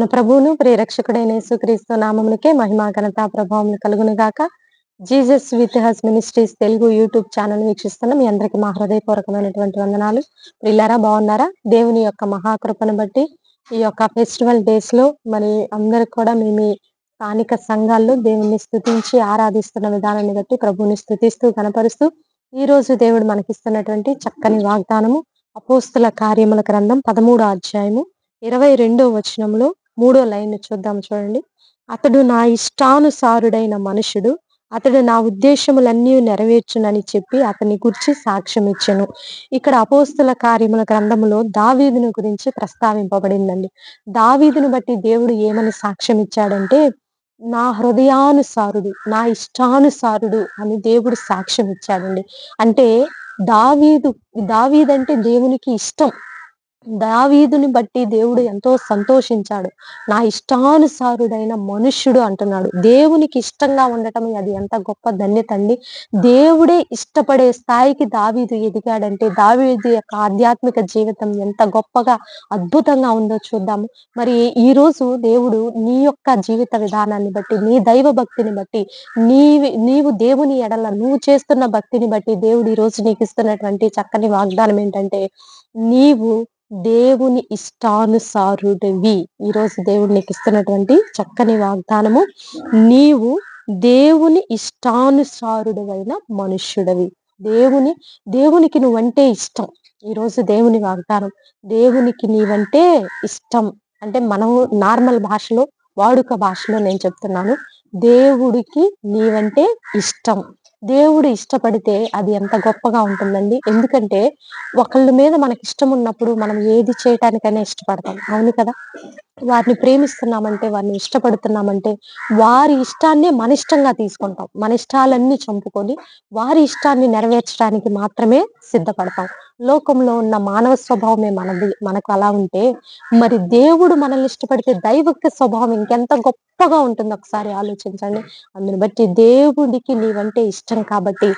మన ప్రభువును ప్రియరక్షకుడైన యేసుక్రీస్తు నామమునికే మహిమా ఘనత ప్రభావం కలుగును గాక Jesus with his ministries Telugu YouTube channel వీక్షిస్తున్న మీ అందరికి మా హృదయపూర్వకమైనటువంటి వందనాలు. ప్రిల్లారా బాగున్నారా? దేవుని యొక్క మహాకృపను బట్టి ఈ యొక్క ఫెస్టివల్ డేస్లో మరి అందరికి కూడా మీ మీ స్థానిక సంఘాల్లో దేవుని స్థుతించి ఆరాధిస్తున్న విధానాన్ని బట్టి ప్రభువుని స్థుతిస్తూ కనపరుస్తూ ఈ రోజు దేవుడు మనకిస్తున్నటువంటి చక్కని వాగ్దానము అపోస్తుల కార్యముల గ్రంథం పదమూడో అధ్యాయము ఇరవై రెండో వచనంలో మూడో లైన్ చూద్దాం చూడండి. అతడు నా ఇష్టానుసారుడైన మనుషుడు అతడు నా ఉద్దేశములన్నీ నెరవేర్చునని చెప్పి అతని గురించి సాక్ష్యం ఇచ్చాను. ఇక్కడ అపోస్తుల కార్యముల గ్రంథములో దావీదుని గురించి ప్రస్తావింపబడిందండి. దావీదును బట్టి దేవుడు ఏమని సాక్ష్యం ఇచ్చాడంటే నా హృదయానుసారుడు నా ఇష్టానుసారుడు అని దేవుడు సాక్ష్యం ఇచ్చాడండి. అంటే దావీదు దావీదంటే దేవునికి ఇష్టం. దావీదుని బట్టి దేవుడు ఎంతో సంతోషించాడు. నా ఇష్టానుసారుడైన మనుష్యుడు అంటున్నాడు. దేవునికి ఇష్టంగా ఉండటం అది ఎంత గొప్ప ధన్యత అండి. దేవుడే ఇష్టపడే స్థాయికి దావీదు ఎదిగాడంటే దావీదు యొక్క ఆధ్యాత్మిక జీవితం ఎంత గొప్పగా అద్భుతంగా ఉందో చూద్దాము. మరి ఈ రోజు దేవుడు నీ యొక్క జీవిత విధానాన్ని బట్టి నీ దైవ భక్తిని బట్టి నీవి నీవు దేవుని ఎడల నువ్వు చేస్తున్న భక్తిని బట్టి దేవుడు ఈ రోజు నీకు ఇస్తున్నటువంటి చక్కని వాగ్దానం ఏంటంటే నీవు దేవుని ఇష్టానుసారుడివి. ఈరోజు దేవుడు నీకు ఇస్తున్నటువంటి చక్కని వాగ్దానము నీవు దేవుని ఇష్టానుసారుడవైన మనుష్యుడవి. దేవుని దేవునికి నువ్వంటే ఇష్టం. ఈరోజు దేవుని వాగ్దానం దేవునికి నీవంటే ఇష్టం. అంటే మనము నార్మల్ భాషలో వాడుక భాషలో నేను చెప్తున్నాను దేవుడికి నీవంటే ఇష్టం. దేవుడు ఇష్టపడితే అది ఎంత గొప్పగా ఉంటుందండి. ఎందుకంటే ఒకళ్ళ మీద మనకి ఇష్టం ఉన్నప్పుడు మనం ఏది చేయటానికైనా ఇష్టపడతాం. అవును కదా? వారిని ప్రేమిస్తున్నామంటే వారిని ఇష్టపడుతున్నామంటే వారి ఇష్టాన్నే మన ఇష్టంగా తీసుకుంటాం. మన ఇష్టాలన్నీ చంపుకొని వారి ఇష్టాన్ని నెరవేర్చడానికి మాత్రమే సిద్ధపడతాం. లోకంలో ఉన్న మానవ స్వభావమే మనది. మనకు అలా ఉంటే మరి దేవుడు మనల్ని ఇష్టపడితే దైవక స్వభావం ఇంకెంత గొప్పగా ఉంటుంది ఒకసారి ఆలోచించండి. అందుని బట్టి దేవుడికి నీవంటే ఇష్టం కాబట్టి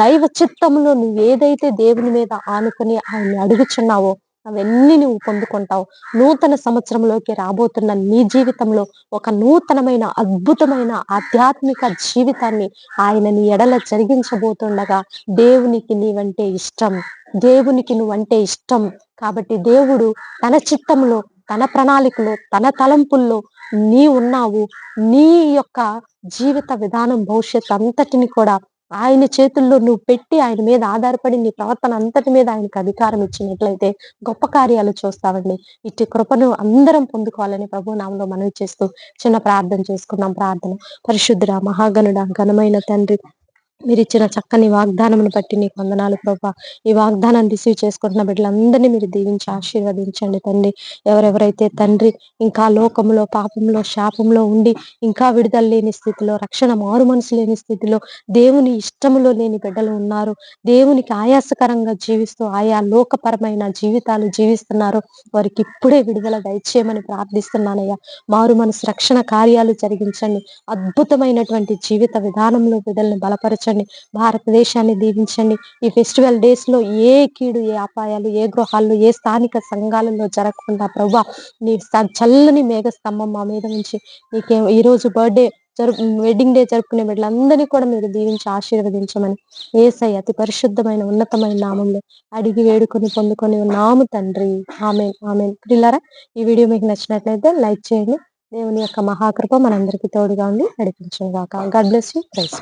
దైవ చిత్తంలో నువ్వు ఏదైతే దేవుని మీద ఆనుకుని ఆయన్ని అడుగుచున్నావో అవన్నీ నువ్వు పొందుకుంటావు. నూతన సంవత్సరంలోకి రాబోతున్న నీ జీవితంలో ఒక నూతనమైన అద్భుతమైన ఆధ్యాత్మిక జీవితాన్ని ఆయన నీ ఎడల జరిగించబోతుండగా దేవునికి నీవంటే ఇష్టం. దేవునికి నువ్వంటే ఇష్టం. కాబట్టి దేవుడు తన చిత్తంలో తన ప్రణాళికలో తన తలంపుల్లో నీ ఉన్నావు. నీ యొక్క జీవిత విధానం భవిష్యత్ అంతటిని కూడా ఆయన చేతుల్లో నువ్వు పెట్టి ఆయన మీద ఆధారపడి నీ ప్రవర్తన అంతటి మీద ఆయనకు అధికారం ఇచ్చినట్లయితే గొప్ప కార్యాలు చూస్తావండి. ఇట్టి కృపను అందరం పొందుకోవాలని ప్రభు నామంలో మనవి చేస్తూ చిన్న ప్రార్థన చేసుకున్నాం ప్రార్థన. పరిశుద్ధుడ మహాగణుడ ఘనమైన తండ్రి మీరు ఇచ్చిన చక్కని వాగ్దానమును బట్టి నీకు వందనాలు ప్రభా. ఈ వాగ్దానాన్ని రిసీవ్ చేసుకుంటున్న బిడ్డలందరినీ మీరు దీవించి ఆశీర్వదించండి తండ్రి. ఎవరెవరైతే తండ్రి ఇంకా లోకంలో పాపంలో శాపంలో ఉండి ఇంకా విడుదల లేని స్థితిలో రక్షణ మారు మనసు లేని స్థితిలో దేవుని ఇష్టములో లేని బిడ్డలు ఉన్నారు. దేవునికి ఆయాసకరంగా జీవిస్తూ ఆయా లోకపరమైన జీవితాలు జీవిస్తున్నారు. వారికి ఇప్పుడే విడుదల దయచేయమని ప్రార్థిస్తున్నానయ్యా. మారు మనసు రక్షణ కార్యాలు జరిగించండి. అద్భుతమైనటువంటి జీవిత విధానంలో బిడ్డల్ని బలపరచండి. భారతదేశాన్ని దీవించండి. ఈ ఫెస్టివల్ డేస్లో ఏ కీడు ఏ అపాయాలు ఏ గృహాల్లో ఏ స్థానిక సంఘాలలో జరగకుండా ప్రభా నీ చల్లని మేఘ స్తంభం మా మీద నుంచి నీకే ఈ రోజు బర్త్డే జరుపు వెడ్డింగ్ డే జరుపుకునే బిడ్డలందరినీ కూడా మీరు దీవించి ఆశీర్వదించమని ఏసై అతి పరిశుద్ధమైన ఉన్నతమైన నామంలో అడిగి వేడుకొని పొందుకొని నాము తండ్రి. ఆమె ఆమె పిల్లరా ఈ వీడియో మీకు నచ్చినట్లయితే లైక్ చేయండి. దేవుని యొక్క మహాకృప మనందరికీ తోడుగా ఉండి నడిపించుగాక గాడ్ బ్లెస్ యూ. ప్రైస్